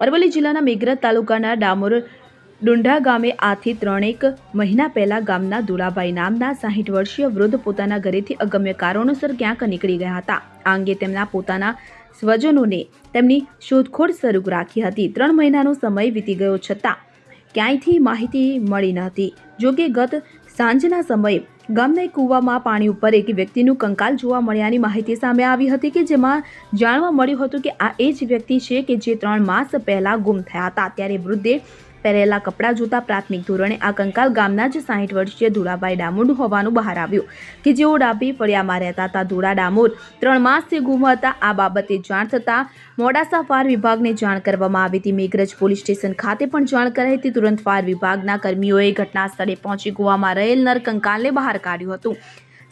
અરવલ્લી જિલ્લાના મેઘરજ તાલુકાના ડામોર ડુંડા ગામે આથી ત્રણેક મહિના પહેલા ગામના દુલાભાઈ નામના સાહીઠ વર્ષીય વૃદ્ધ પોતાના ઘરેથી અગમ્ય કારણોસર ક્યાંક નીકળી ગયા હતા. આ અંગે તેમના પોતાના સ્વજનોને તેમની શોધખોળ શરૂ રાખી હતી. ત્રણ મહિનાનો સમય વીતી ગયો છતાં ક્યાંયથી માહિતી મળી ન હતી. જોકે ગત સાંજના સમયે ગામના એક કૂવામાં પાણી ઉપર એક વ્યક્તિનું કંકાલ જોવા મળ્યાની માહિતી સામે આવી હતી કે જેમાં જાણવા મળ્યું હતું કે આ એ જ વ્યક્તિ છે કે જે ત્રણ માસ પહેલાં ગુમ થયા હતા. ત્યારે વૃદ્ધે પહેરેલા કપડાં જોતા પ્રાથમિક ધોરણે આ કંકાલ ગામના જ સાહીઠ વર્ષીય ધુળાભાઈ ડામોર હોવાનું બહાર આવ્યું કે જેઓ ડાભી ફળિયામાં રહેતા હતા. ધુળા ડામોર ત્રણ માસથી ગુમ હતા. આ બાબતે જાણ થતાં મોડાસા ફાયર વિભાગને જાણ કરવામાં આવી હતી. મેઘરજ પોલીસ સ્ટેશન ખાતે પણ જાણ કરાઈ હતી. તુરંત ફાયર વિભાગના કર્મીઓએ ઘટના સ્થળે પહોંચી ગુવામાં રહેલ નર કંકાલને બહાર કાઢ્યું હતું.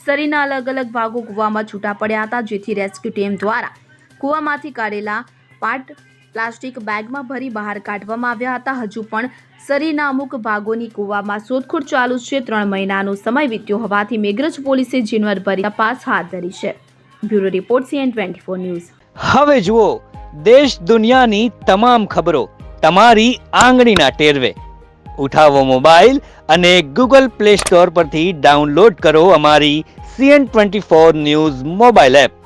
શરીરના અલગ અલગ ભાગો કૂવામાં છૂટા પડ્યા હતા, જેથી રેસ્ક્યુ ટીમ દ્વારા કૂવામાંથી કાઢેલા પાર્ટ પ્લાસ્ટિક બેગમાં ભરી બહાર કાઢવામાં આવ્યા હતા. હજુ પણ શરીરના અમુક ભાગોની કૂવામાં શોધખોળ ચાલુ છે. ત્રણ મહિનાનો સમય વીત્યો હોવાથી મેઘરજ પોલીસે જીનવરભરી તપાસ હાથ ધરી છે. Bureau report CN twenty four news. હવે જુઓ, દેશ દુનિયાની તમામ ખબરો તમારી આંગળીના ટેરવે. ઉઠાવો મોબાઈલ અને ગૂગલ પ્લે સ્ટોર પરથી ડાઉનલોડ કરો અમારી CN twenty four news mobile app.